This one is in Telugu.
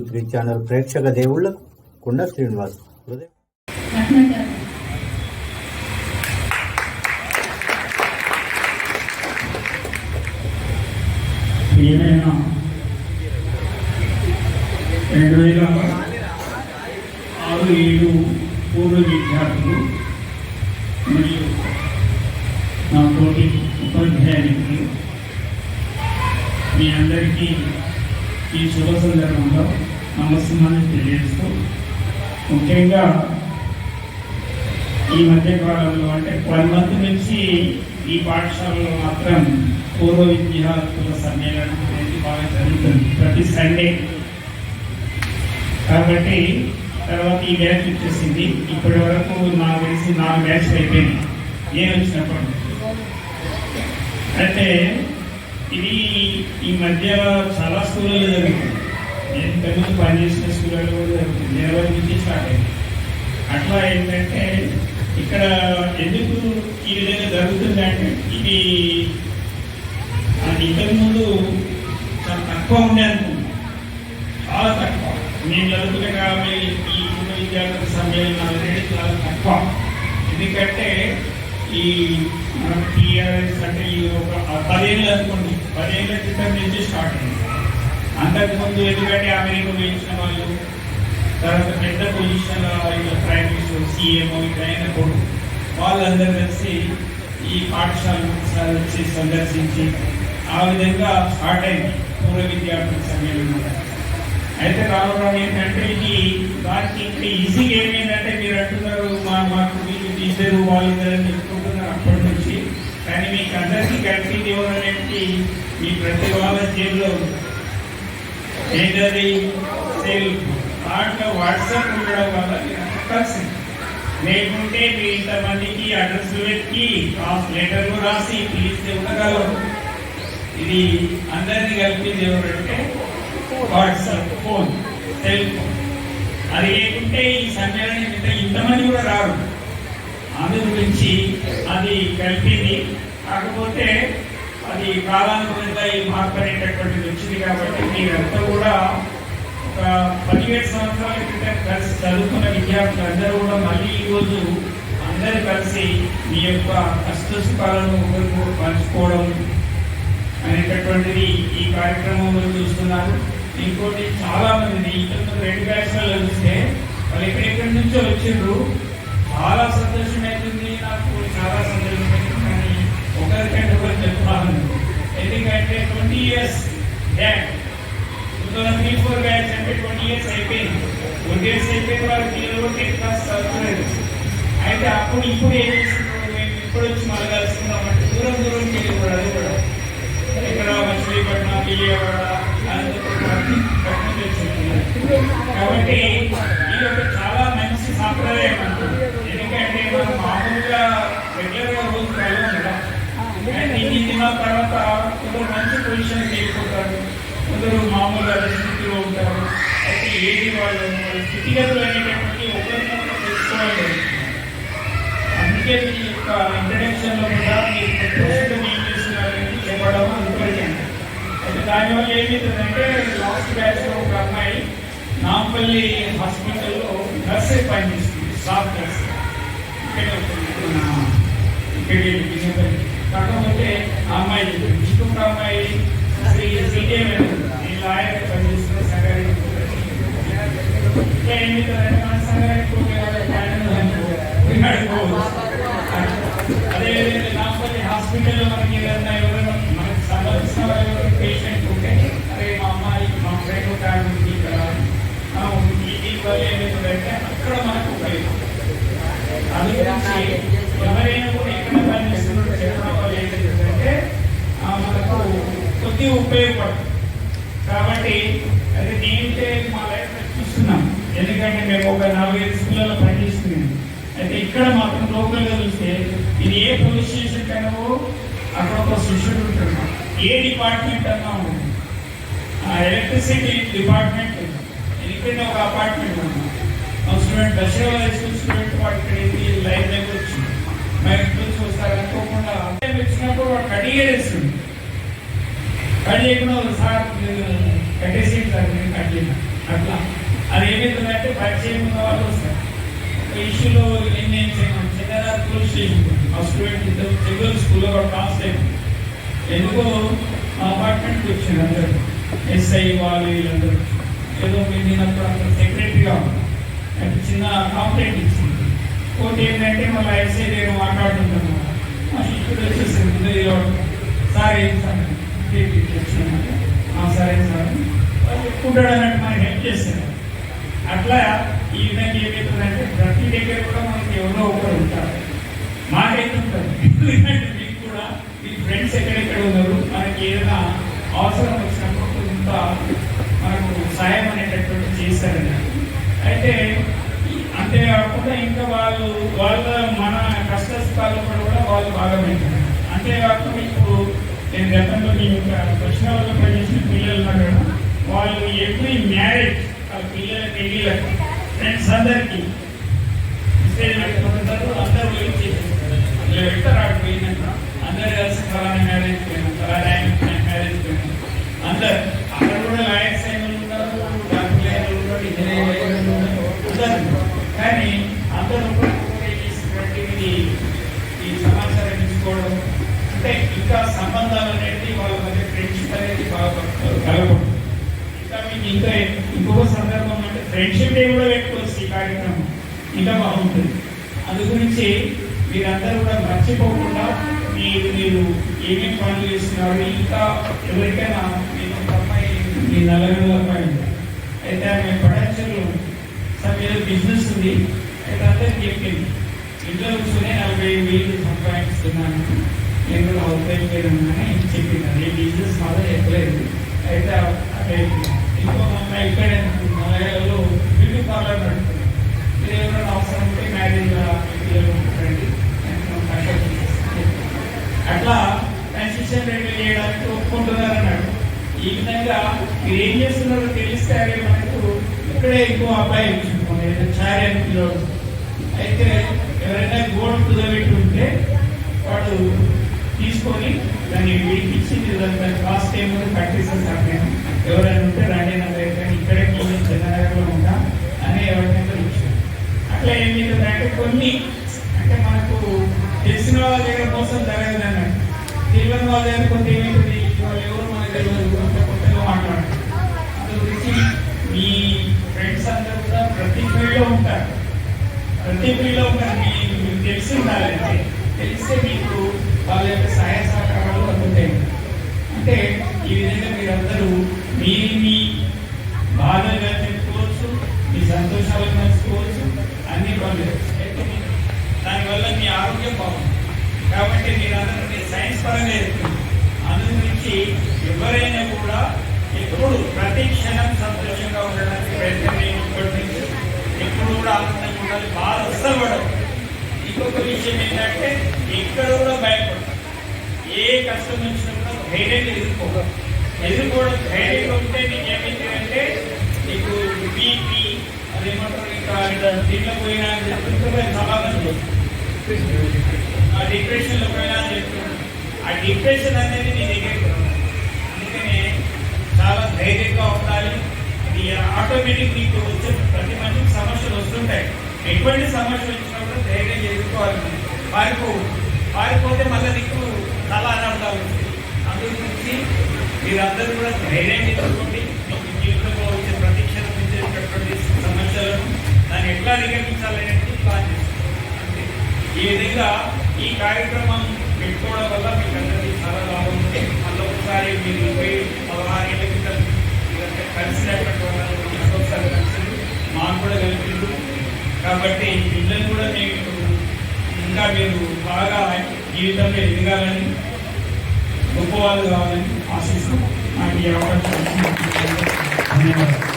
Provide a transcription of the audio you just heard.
తెలుగు త్రీ ఛానల్ ప్రేక్షక దేవుళ్ళకు కుండ శ్రీనివాస్ హృదయం. ఏమైనా? రెండు వేల ఆరు ఏడు పూర్వ విద్యార్థులు మరియు నా తోటి ఉపాధ్యాయునికి మీ అందరికీ ఈ శుభ సందర్భంలో నమస్కారాన్ని తెలియజేస్తూ ముఖ్యంగా ఈ మధ్య కాలంలో అంటే వన్ మంత్ నుంచి ఈ పాఠశాలలో మాత్రం పూర్వ విద్యార్థుల సమ్మేళనం అనేది బాగా జరుగుతుంది ప్రతి సండే. కాబట్టి తర్వాత ఈ బ్యాచ్ వచ్చేసింది. ఇప్పటి వరకు నాకు తెలిసి నాలుగు బ్యాచ్ అయిపోయింది నేను వచ్చినప్పుడు అయితే ఇది ఈ మధ్య చాలా స్కూళ్ళలో జరుగుతుంది. నేను ఇంతకుముందు పనిచేసిన స్కూళ్ళలో కూడా జరుగుతుంది నుంచి స్టార్ట్ అయింది అట్లా ఏంటంటే ఇక్కడ ఎందుకు ఈ విధంగా జరుగుతుంది అంటే ఇది అది ఇంతకుముందు చాలా తక్కువ ఉండే అనుకుంటున్నాను చాలా తక్కువ. నేను చదువుకున్న కాబట్టి ఈ పూర్వ విద్యార్థుల సమ్మేళనాలు అనేది చాలా తక్కువ. ఎందుకంటే ఈ మన టీఆర్ఎస్ అంటే ఈ ఒక పదేళ్ళు అనుకోండి. పదేళ్ళ క్రితం నుంచి స్టార్ట్ అయింది. అంతకుముందు ఎందుకంటే అమెరికా వేయించిన వాళ్ళు తర్వాత పెద్ద పొజిషన్ ప్రైమ్ మినిస్టర్ సీఎం ఇట్లా అయినప్పుడు వాళ్ళందరూ కలిసి ఈ పాఠశాలను ఒకసారి వచ్చి సందర్శించి ఆ విధంగా స్టార్ట్ అయింది. పూర్వ విద్యార్థుల సమయంలో అయితే రావడం ఏంటంటే ఇది దానికి ఇంకా ఈజీగా ఏమైందంటే మీరు అంటున్నారు మా మాకు వీళ్ళు ఇద్దరు వాళ్ళిద్దరని చెప్పుకుంటున్నారు అప్పటి నుంచి. కానీ మీకు అందరికీ కలిసి ఎవరనేది మీ ప్రతి వాళ్ళ జేబులో ఉంది ఏంటది దాంట్లో వాట్సాప్ ఉండడం వల్ల కలిసింది. లేకుంటే మీ ఇంతమందికి అడ్రస్ వెతికి లెటర్లు రాసి పిలిస్తే ఉండగలరు ఇది అందరినీ కలిపింది ఎవరంటే వాట్సాప్ ఫోన్ సెల్ ఫోన్ అది లేకుంటే ఈ సమ్మేళనం ఇంతమంది కూడా రారు. అందు గురించి అది కలిపింది. కాకపోతే అది కాలానుగుణంగా ఈ మార్పు అనేటటువంటిది వచ్చింది కాబట్టి మీరంతా కూడా ఒక పదిహేడు సంవత్సరాల క్రితం కలిసి చదువుకున్న విద్యార్థులు అందరూ కూడా మళ్ళీ ఈరోజు అందరూ కలిసి మీ యొక్క కష్ట సుఖాలను ఒకరికొకరు పంచుకోవడం అనేటటువంటిది ఈ కార్యక్రమంలో చూస్తున్నారు. ఇంకోటి చాలా మంది ఇంతకుముందు రెండు బ్యాచ్లలో చూస్తే వాళ్ళు ఎక్కడెక్కడి నుంచో వచ్చిండ్రు. చాలా సంతోషం అవుతుంది నాకు చాలా సంతోషం అవుతుంది కానీ ఒకరికంటే ఒకరు చెప్తాను ఎందుకంటే twenty years back two thousand three four batch అంటే ట్వంటీ ఇయర్స్ అయిపోయింది ట్వంటీ ఇయర్స్ అయిపోయిన వాళ్ళకి పిల్లలు టెన్త్ క్లాస్ చదువుకోలేదు అయితే అప్పుడు ఇప్పుడు ఏం చేస్తున్నారు మేము ఇప్పుడు వచ్చి మళ్ళీ కలుస్తున్నాం అంటే దూరం దూరం వెళ్ళి కూడా అది కూడా ఇక్కడ మచిలీపట్నం విజయవాడ అనంతపురం పట్నం తెచ్చుకుంటున్నారు కాబట్టి ఇది ఒక చాలా మంచి సాంప్రదాయం అంటుంది ఎందుకంటే మనం మామూలుగా అయితే ఇన్ని దినాల తర్వాత కొందరు మంచి పొజిషన్ తీసుకుంటారు కొందరు మామూలుగా స్థితిలో ఉంటారు అయితే ఏది వాళ్ళు వాళ్ళ స్థితిగతులు అనేటటువంటి ఒకరినొకరు తెలుసుకోవాలి అందుకే మీ యొక్క ఇంట్రడక్షన్లో కూడా మీరు ప్రస్తుతం ఏం చేస్తున్నారని చెప్పడం ఇంపార్టెంట్ అయితే దానివల్ల ఏమవుతుందంటే లాస్ట్ బ్యాచ్లో ఒక అమ్మాయి నాంపల్లి హాస్పిటల్లో నర్స్ పనిచేస్తుంది స్టాఫ్ నర్స్ ఇక్కడే ఉంటుంది మన ఇక్కడే విజయపల్లి కాకపోతే ఆ అమ్మాయి ఇంకొక అమ్మాయి శ్రీ శ్రీదేవి లాయర్ పనిచేస్తున్న సంగారెడ్డి ఇట్లా ఏమవుతుందంటే అదేవిధంగా నాంపల్లి హాస్పిటల్లో మనకి ఏదైనా ఎవరైనా మనకి సంబంధించిన వాళ్ళు పేషెంట్ ఉంటే అరే మా అమ్మాయి మా ఫ్రెండ్ ఒక ఉంది ఇక్కడ ఈ దీనివల్ల అక్కడ మనకు ఉపయోగం. అది గురించి ఎవరైనా కూడా ఎక్కడ పనిచేస్తున్నారో చెప్పడం వల్ల ఏంటంటే ఆ, మనకు కొద్ది ఉపయోగపడుతుంది. కాబట్టి అది నేనైతే మా లైఫ్ చూస్తున్నాం ఎందుకంటే మేము ఒక నాలుగైదు స్కూళ్ళలో పనిచేస్తున్నాం. అయితే ఇక్కడ మాత్రం లోకల్గా చూస్తే ఇది ఏ పోలీస్ స్టేషన్ కన్నా అక్కడ ఒక శిష్యుడు ఉంటున్నాం ఏ డిపార్ట్మెంట్ అన్నా ఉంటుంది. ఎలక్ట్రిసిటీ డిపార్ట్మెంట్ ఎందుకంటే ఒక అపార్ట్మెంట్ ఉన్నాం student Dasharatha high school student వాడికి లైన్ దగ్గర వచ్చింది మా ఇంట్లో చూస్తారు అనుకోకుండా వచ్చినప్పుడు వాడు కడిగేస్తుంది కట్ చేయకుండా ఒకసారి మీరు కట్టేసి నేను కట్ చేయను అట్లా. అది ఏమవుతుందంటే పరిచయం ఉన్న వాళ్ళు వస్తారు. ఇష్యూలో నేను ఏం చేయను చిన్నదారి పోలీస్ స్టేషన్ మా స్టూడెంట్ ఇద్దరు తెలుగు స్కూల్లో కూడా పాస్ అయింది ఎందుకో మా అపార్ట్మెంట్కి వచ్చారు అందరు. ఎస్ఐ వాళ్ళు వీళ్ళందరూ. ఏదో మీరు నేనప్పుడు అక్కడ సెక్రటరీగా నాకు చిన్న కాంప్లైంట్ ఇచ్చింది. ఒకటి ఏంటంటే మళ్ళీ ఎస్ఐ నేను మాట్లాడుతున్నాను మా శిష్యుడు వచ్చేసింది. సార్ ఏం సార్ సరే సార్ అని అన్నట్టు మనకి హెల్ప్ చేస్తారు అట్లా ఈ విధంగా ఏమవుతుందంటే ప్రతి దగ్గర కూడా మనకి ఎవరో ఒకరు ఉంటారు మాకైతే ఉంటుంది ఎందుకంటే మీకు కూడా మీ ఫ్రెండ్స్ ఎక్కడెక్కడ ఉన్నారు మనకి ఏదైనా అవసరం వచ్చినప్పుడు ఇంత మనకు సాయం అనేటటువంటి చేశారని అయితే అంతేకాకుండా ఇంకా వాళ్ళు వాళ్ళ మన కష్ట సుఖాల్లో కూడా వాళ్ళు భాగమైంటారు అంతేకాకుండా నేను గతంలో మీ యొక్క దక్షిణాలలో పనిచేసిన పిల్లలు ఉన్నారు కదా వాళ్ళు ఎవ్రీ మ్యారేజ్ ఆ పిల్లల పెళ్ళిళ్ళకి ఫ్రెండ్స్ అందరికీ మెసేజ్ అందరూ వెళ్ళి చేసేస్తారు ఇలా పెడతారు ఆడ పోయినాక అందరు కలిసి ఫలానా మ్యారేజ్ బాగా ఇంకా మీకు ఇంకా ఇంకొక సందర్భం అంటే ఫ్రెండ్షిప్ డే కూడా పెట్టుకోవచ్చు ఈ కార్యక్రమం. ఇంకా బాగుంటుంది. అందు గురించి మీరందరూ కూడా మర్చిపోకుండా మీరు మీరు ఏమేమి పనులు చేస్తున్నారు ఇంకా ఎవరికైనా నేను ఒక అమ్మాయి మీ నలుగురు అమ్మాయి ఉంది. అయితే ఆమె ప్రొడక్షన్లో సార్ ఏదో బిజినెస్ ఉంది. అయితే అందరికి చెప్పింది. ఇంట్లో కూర్చొని నలభై వేలు సంపాదిస్తున్నాను. నేను కూడా అవుతాయి వైఫ్ చెప్పింది. అది బిజినెస్ మాత్రం చెప్పలేదు. అయితే అక్కడ అమ్మాయి ఇక్కడే మలయాళంలో బ్యూటీ పార్లర్ నడుపుతుంది అవసరం ఉంటే మ్యారేజ్ రండి అట్లా కన్స్ట్రక్షన్ రెడీ చేయడానికి ఒప్పుకుంటున్నారు అన్నాడు ఈ విధంగా మీరు ఏం చేస్తున్నారో తెలిస్తే అదే మనకు ఇక్కడే ఎక్కువ అబ్బాయి వచ్చింది. చారీ అని పిలవచ్చు అయితే ఎవరైనా గోల్డ్ కుదబెట్టి ఉంటే వాడు తీసుకొని దాన్ని విడిపించి దాని కాస్ట్ ఏమో కట్టేసేసాను నేను. ఎవరైనా ఉంటే రండి నా దగ్గర కానీ ఇక్కడే క్లోజ్ చిన్ననగర్లో ఉంటా అని ఎవరికైనా ఇచ్చాను. అట్లా ఏం చేస్తుందంటే కొన్ని అంటే మనకు తెలిసిన వాళ్ళ దగ్గర మోసం జరగదు అన్నట్టు. తెలియని వాళ్ళ దగ్గర కొంత ఏమవుతుంది వాళ్ళు ఎవరు మన తెలియదు అంత కొత్తగా మాట్లాడారు. అందు గురించి మీ ఫ్రెండ్స్ అందరూ కూడా ప్రతి ఫీల్డ్లో ఉంటారు. ప్రతి ఫీల్డ్లో ఉంటారు. మీకు తెలిసి ఉండాలంటే. అంటే ఈ విధంగా మీరందరూ మీ మీ బాధలు చెప్పుకోవచ్చు మీ సంతోషాలు పంచుకోవచ్చు అన్ని పనులు దానివల్ల మీ ఆరోగ్యం బాగుంది కాబట్టి మీరందరూ సైన్స్ పరంగా చెప్తుంది అందు గురించి ఎవరైనా కూడా ఎప్పుడు ప్రతి క్షణం సంతోషంగా ఉండడానికి ప్రయత్నం ఎప్పుడు కూడా ఆనందంగా ఉండాలి. బాధ అస్సలు ఇంకొక విషయం ఏంటంటే ఎక్కడ కూడా భయపడదు. ఏ కష్టం వచ్చినా కూడా ధైర్యంగా ఎదుర్కోవడం ఎదుర్కోవడం ధైర్యంగా ఉంటే నీకు ఏమైందంటే నీకు బీపీ అదేమంటారు? ఇంకా దీంట్లో పోయినా సమాధానం ఆ డిప్రెషన్లో పోయినా అని ఆ డిప్రెషన్ అనేది నీ దగ్గర అందుకనే చాలా ధైర్యంగా ఉండాలి. అది ఆటోమేటిక్ నీకు వచ్చే ప్రతి మనిషికి సమస్యలు వస్తుంటాయి. ఎటువంటి సమస్యలు వచ్చినప్పుడు ధైర్యం ఎదుర్కోవాలి. పారిపోవు పారిపోతే మళ్ళీ నీకు చాలా అనర్థాలు వస్తాయి మీరందరూ కూడా ధైర్యం ఎదుర్కోండి మీ జీవితంలో వచ్చే ప్రతి క్షణం సమస్యలను దాన్ని ఎట్లా అధిగమించాలనేది ప్లాన్ చేసుకోండి ఈ విధంగా ఈ కార్యక్రమం పెట్టుకోవడం వల్ల మీకు అందరికీ చాలా లాభం ఉంది మళ్ళీ ఒకసారి మీరు ఇరవై పదహారు ఏళ్ళ క్రితం కలిసినటువంటి ఒకసారి కలిసింది మాకు కూడా కలిసింది కాబట్టి పిల్లలు కూడా మీకు ఇంకా మీరు బాగా జీవితంలో ఎదగాలని గొప్పవాళ్ళు కావాలని ఆశిస్తున్నాం నాకు ఈ అవకాశం ఇచ్చినందుకు ధన్యవాదాలు